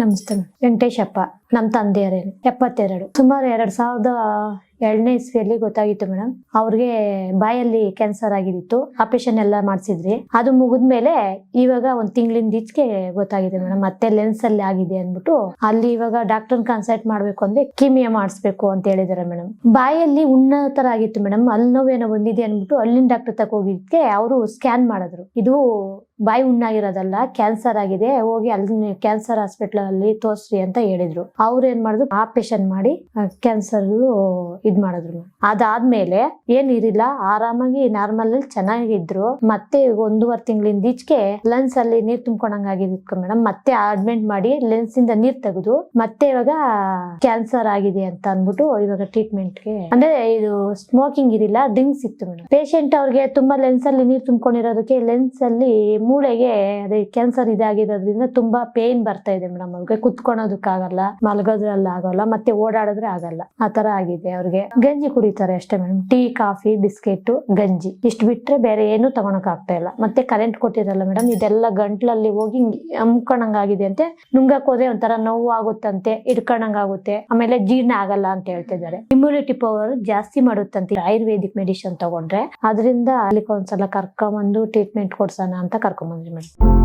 ನಮಸ್ತೆ ವೆಂಕಟೇಶಪ್ಪ ನಮ್ಮ ತಂದೆಯವರೇನು ಎಪ್ಪತ್ತೆರಡು. ಸುಮಾರು ಎರಡು ಸಾವಿರದ ಎರಡನೇ ಇಸ್ವಿಯಲ್ಲಿ ಗೊತ್ತಾಗಿತ್ತು ಮೇಡಮ್. ಅವ್ರಿಗೆ ಬಾಯಲ್ಲಿ ಕ್ಯಾನ್ಸರ್ ಆಗಿತ್ತು ಆಪರೇಷನ್ ಎಲ್ಲ ಮಾಡಿಸಿದ್ರಿ. ಅದು ಮುಗಿದ್ಮೇಲೆ ಇವಾಗ ಒಂದ್ ತಿಂಗಳಿಂದ ಈಚೆಗೆ ಗೊತ್ತಾಗಿದೆ ಮೇಡಮ್. ಮತ್ತೆ ಲೆನ್ಸ್ ಅಲ್ಲಿ ಆಗಿದೆ ಅಂದ್ಬಿಟ್ಟು ಅಲ್ಲಿ ಇವಾಗ ಡಾಕ್ಟರ್ ಕನ್ಸಲ್ಟ್ ಮಾಡ್ಬೇಕು ಅಂದ್ರೆ ಕಿಮಿಯ ಮಾಡಿಸ್ಬೇಕು ಅಂತ ಹೇಳಿದಾರೆ ಮೇಡಮ್. ಬಾಯಲ್ಲಿ ಉಣ್ಣ ತರ ಆಗಿತ್ತು ಮೇಡಮ್. ಅಲ್ಲಿ ನೋವೇನೋ ಬಂದಿದೆ ಅಂದ್ಬಿಟ್ಟು ಅಲ್ಲಿನ ಡಾಕ್ಟರ್ ತಕ ಹೋಗಿದ್ಕೆ ಅವರು ಸ್ಕ್ಯಾನ್ ಮಾಡಿದ್ರು. ಇದು ಬಾಯಿ ಉಣ್ಣಾಗಿರೋದಲ್ಲ, ಕ್ಯಾನ್ಸರ್ ಆಗಿದೆ, ಹೋಗಿ ಅಲ್ಲಿ ಕ್ಯಾನ್ಸರ್ ಹಾಸ್ಪಿಟಲ್ ಅಲ್ಲಿ ತೋರ್ಸ್ರಿ ಅಂತ ಹೇಳಿದ್ರು. ಅವ್ರು ಏನ್ ಮಾಡಿದ್ರು, ಆಪರೇಷನ್ ಮಾಡಿ ಕ್ಯಾನ್ಸರ್ ಇದ್ ಮಾಡಿದ್ರು ಅದಾದ್ಮೇಲೆ ಏನ್ ಇರಿಲ್ಲ ಆರಾಮಾಗಿ ನಾರ್ಮಲ್ ಅಲ್ಲಿ ಚೆನ್ನಾಗಿದ್ರು. ಮತ್ತೆ ಒಂದೂವರೆ ತಿಂಗಳಿಂದ ಈಚೆಗೆ ಲೆನ್ಸ್ ಅಲ್ಲಿ ನೀರ್ ತುಂಬ್ಕೊಂಡಂಗ್ ಆಗಿದ್ದು ಮೇಡಮ್ ಮತ್ತೆ ಅಡ್ಮಿಂಟ್ ಮಾಡಿ ಲೆನ್ಸ್ ಇಂದ ನೀರ್ ತೆಗೆದು, ಮತ್ತೆ ಇವಾಗ ಕ್ಯಾನ್ಸರ್ ಆಗಿದೆ ಅಂತ ಅಂದ್ಬಿಟ್ಟು ಇವಾಗ ಟ್ರೀಟ್ಮೆಂಟ್ಗೆ. ಅಂದ್ರೆ ಇದು ಸ್ಮೋಕಿಂಗ್ ಇರಿಲ್ಲ ಡ್ರಿಂಕ್ಸ್ ಇತ್ತು ಮೇಡಮ್ ಪೇಷಂಟ್ ಅವ್ರಿಗೆ ತುಂಬಾ ಲೆನ್ಸ್ ಅಲ್ಲಿ ನೀರ್ ತುಂಬ್ಕೊಂಡಿರೋದಕ್ಕೆ ಲೆನ್ಸ್ ಅಲ್ಲಿ ಮೂಳೆಗೆ ಅದೇ ಕ್ಯಾನ್ಸರ್ ಇದಾಗಿರೋದ್ರಿಂದ ತುಂಬಾ ಪೇನ್ ಬರ್ತಾ ಇದೆ ಮೇಡಮ್ ಅವ್ರಿಗೆ. ಕುತ್ಕೊಳೋದಕ್ಕಾಗಲ್ಲ ಮಲಗೋದ್ರಲ್ಲಿ ಆಗಲ್ಲ ಮತ್ತೆ ಓಡಾಡಿದ್ರೆ ಆಗಲ್ಲ. ಆತರ ತರ ಆಗಿದೆ ಅವ್ರಿಗೆ. ಗಂಜಿ ಕುಡಿತಾರೆ ಅಷ್ಟೇ ಮೇಡಮ್. ಟೀ, ಕಾಫಿ, ಬಿಸ್ಕೆಟ್, ಗಂಜಿ. ಇಷ್ಟು ಬಿಟ್ರೆ ಬೇರೆ ಏನು ತಗೊಳಕ್ ಆಗ್ತಾ ಇಲ್ಲ. ಮತ್ತೆ ಕರೆಂಟ್ ಕೊಟ್ಟಿರಲ್ಲ ಮೇಡಮ್, ಇದೆಲ್ಲ ಗಂಟ್ಲಲ್ಲಿ ಹೋಗಿ ಅಮ್ಕೊಂಡಂಗ್ ಆಗಿದೆ ಅಂತೆ. ನುಂಗಕ್ ಹೋದ್ರೆ ಒಂಥರ ನೋವು ಆಗುತ್ತಂತೆ ಆಗುತ್ತೆ ಆಮೇಲೆ ಜೀರ್ಣ ಆಗಲ್ಲ ಅಂತ ಹೇಳ್ತಿದ್ದಾರೆ. ಇಮ್ಯುನಿಟಿ ಪವರ್ ಜಾಸ್ತಿ ಮಾಡುತ್ತಂತೆ. ಆಯುರ್ವೇದಿಕ್ ಮೆಡಿಸಿನ್ ತಗೊಂಡ್ರೆ. ಅದರಿಂದ ಅಲ್ಲಿಗೆ ಒಂದ್ಸಲ ಕರ್ಕೊಂಬಂದು ಟ್ರೀಟ್ಮೆಂಟ್ ಕೊಡ್ಸೋಣ ಅಂತ ಕರ್ಕೊಂಬಂದ್ರಿ ಮೇಡಮ್.